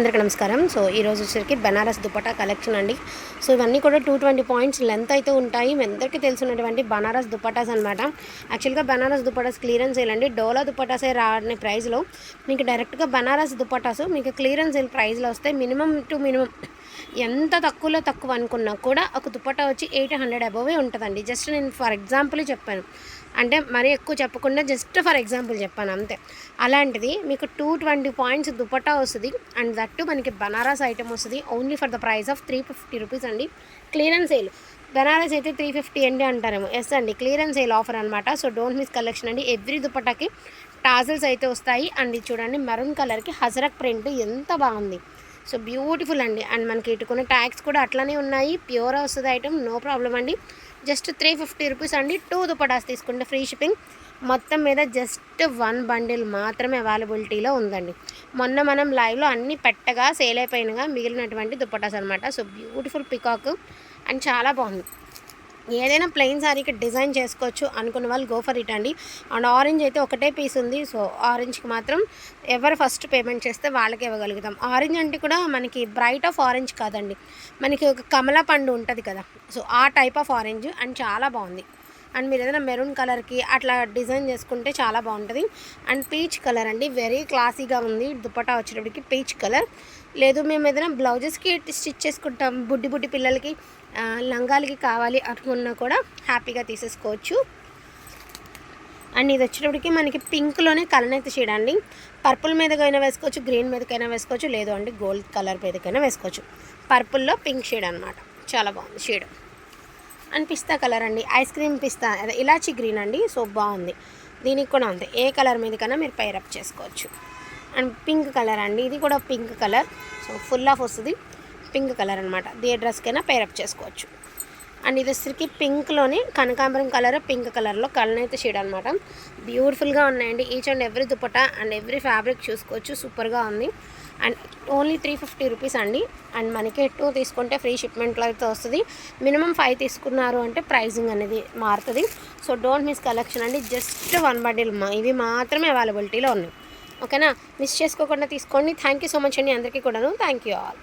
అందరికీ నమస్కారం. సో ఈ రోజు వచ్చేసరికి బెనారస్ దుపటా కలెక్షన్ అండి. సో ఇవన్నీ కూడా టూ ట్వంటీ పాయింట్స్ లెంత్ అయితే ఉంటాయి. మీ అందరికీ తెలిసినటువంటి బనారస్ దుపటాస్ అనమాట యాక్చువల్గా బనారస్ దుపటాస్ క్లియరెన్స్ వేయాలండి అండి. డోలా దుపటాసే రాని ప్రైస్లో మీకు డైరెక్ట్గా బనారస్ దుపట్టాస్ మీకు క్లియరెన్స్ సేల్ ప్రైస్లో వస్తే మినిమం టు మినిమం ఎంత తక్కువలో తక్కువ అనుకున్నా కూడా ఒక దుపట్టా వచ్చి ఎయిట్ హండ్రెడ్ అబోవే ఉంటుందండి. జస్ట్ నేను ఫర్ ఎగ్జాంపుల్ చెప్పాను. అంటే మరీ ఎక్కువ చెప్పకుండా జస్ట్ ఫర్ ఎగ్జాంపుల్ చెప్పాను అంతే. అలాంటిది మీకు టూ ట్వంటీ పాయింట్స్ దుపట్టా వస్తుంది అండ్ దట్టు మనకి బనారస్ ఐటమ్ వస్తుంది. Only for the price of three fifty rupees అండి. Clearance sale. బనారస్ అయితే త్రీ ఫిఫ్టీ అండి అంటారేమో. ఎస్ అండి క్లియరెన్స్ సేల్ ఆఫర్ అనమాట సో డోంట్ మిస్ కలెక్షన్ అండి. ఎవ్రీ దుపట్టాకి టాజల్స్ అయితే వస్తాయి. అండ్ చూడండి మరూన్ కలర్కి హజరక్ ప్రింట్. ఎంత బాగుంది. సో బ్యూటిఫుల్ అండి. అండ్ మనకి ఇటుకున్న ట్యాగ్స్ కూడా అట్లనే ఉన్నాయి. ప్యూర్ వస్తుంది ఐటమ్ నో ప్రాబ్లం అండి. జస్ట్ త్రీ ఫిఫ్టీ రూపీస్ అండి. టూ దుపటాస్ తీసుకుంటే ఫ్రీ షిప్పింగ్ మొత్తం మీద జస్ట్ వన్ బండిల్ మాత్రమే అవైలబిలిటీలో ఉందండి. మొన్న మనం లైవ్లో అన్ని పెట్టగా సేల్ అయిపోయినగా మిగిలినటువంటి దుపటాస్ అనమాట సో బ్యూటిఫుల్ పికాక్ అండ్ చాలా బాగుంది. ఏదైనా ప్లెయిన్ శారీకి డిజైన్ చేసుకోవచ్చు అనుకున్న వాళ్ళు గో ఫర్ ఇట్ అండి. అండ్ ఆరెంజ్ అయితే ఒకటే పీస్ ఉంది. సో ఆరెంజ్కి మాత్రం ఎవరు ఫస్ట్ పేమెంట్ చేస్తే వాళ్ళకి ఇవ్వగలుగుతాం. ఆరెంజ్ అంటే కూడా మనకి బ్రైట్ ఆఫ్ ఆరెంజ్ కాదండి. మనకి ఒక కమల పండు ఉంటుంది కదా. సో ఆ టైప్ ఆఫ్ ఆరెంజ్ అండ్ చాలా బాగుంది. అండ్ మీరు ఏదైనా మెరూన్ కలర్కి అట్లా డిజైన్ చేసుకుంటే చాలా బాగుంటుంది. అండ్ పీచ్ కలర్ అండి. వెరీ క్లాసీగా ఉంది. దుపటా వచ్చేటప్పటికి పీచ్ కలర్. లేదు మేము ఏదైనా బ్లౌజెస్కి స్టిచ్ చేసుకుంటాం. బుడ్డి బుడ్డి పిల్లలకి లంగాలకి కావాలి అనుకున్నా కూడా హ్యాపీగా తీసేసుకోవచ్చు. అండ్ ఇది వచ్చేటప్పటికి మనకి పింక్లోనే కలర్ షేడ్ అండి పర్పుల్ మీదకైనా వేసుకోవచ్చు గ్రీన్ మీదకైనా వేసుకోవచ్చు లేదు అండి గోల్డ్ కలర్ మీదకైనా వేసుకోవచ్చు. పర్పుల్లో పింక్ షేడ్ అనమాట చాలా బాగుంది షేడ్. అండ్ పిస్తా కలర్ అండి. ఐస్ క్రీమ్ పిస్తా అదే ఇలాచీ గ్రీన్ అండి. సో బాగుంది. దీనికి కూడా అంతే. ఏ కలర్ మీదకైనా మీరు పైరప్ చేసుకోవచ్చు. అండ్ పింక్ కలర్ అండి. ఇది కూడా pink colour. So full of వస్తుంది. పింక్ కలర్ అనమాట ఏ డ్రెస్కైనా పైరప్ చేసుకోవచ్చు. అండ్ ఇది వచ్చరికి పింక్లోని కనకాంబరం కలర్ పింక్ కలర్లో కళ్ళనైతే షేడ్ అనమాట బ్యూటిఫుల్గా ఉన్నాయండి. Each and every dupatta and every fabric చూసుకోవచ్చు. సూపర్గా ఉంది. And only three fifty rupees అండి. అండ్ మనకి టూ తీసుకుంటే ఫ్రీ షిప్మెంట్లో అయితే వస్తుంది. మినిమం ఫైవ్ తీసుకున్నారు అంటే ప్రైజింగ్ అనేది మారుతుంది. సో డోంట్ మిస్ కలెక్షన్ అండి. జస్ట్ వన్ బండిల్ మా ఇవి మాత్రమే అవైలబిలిటీలో ఉన్నాయి. ఓకేనా మిస్ చేసుకోకుండా తీసుకోండి. థ్యాంక్ యూ సో మచ్ అండి అందరికీ కూడాను. Thank you all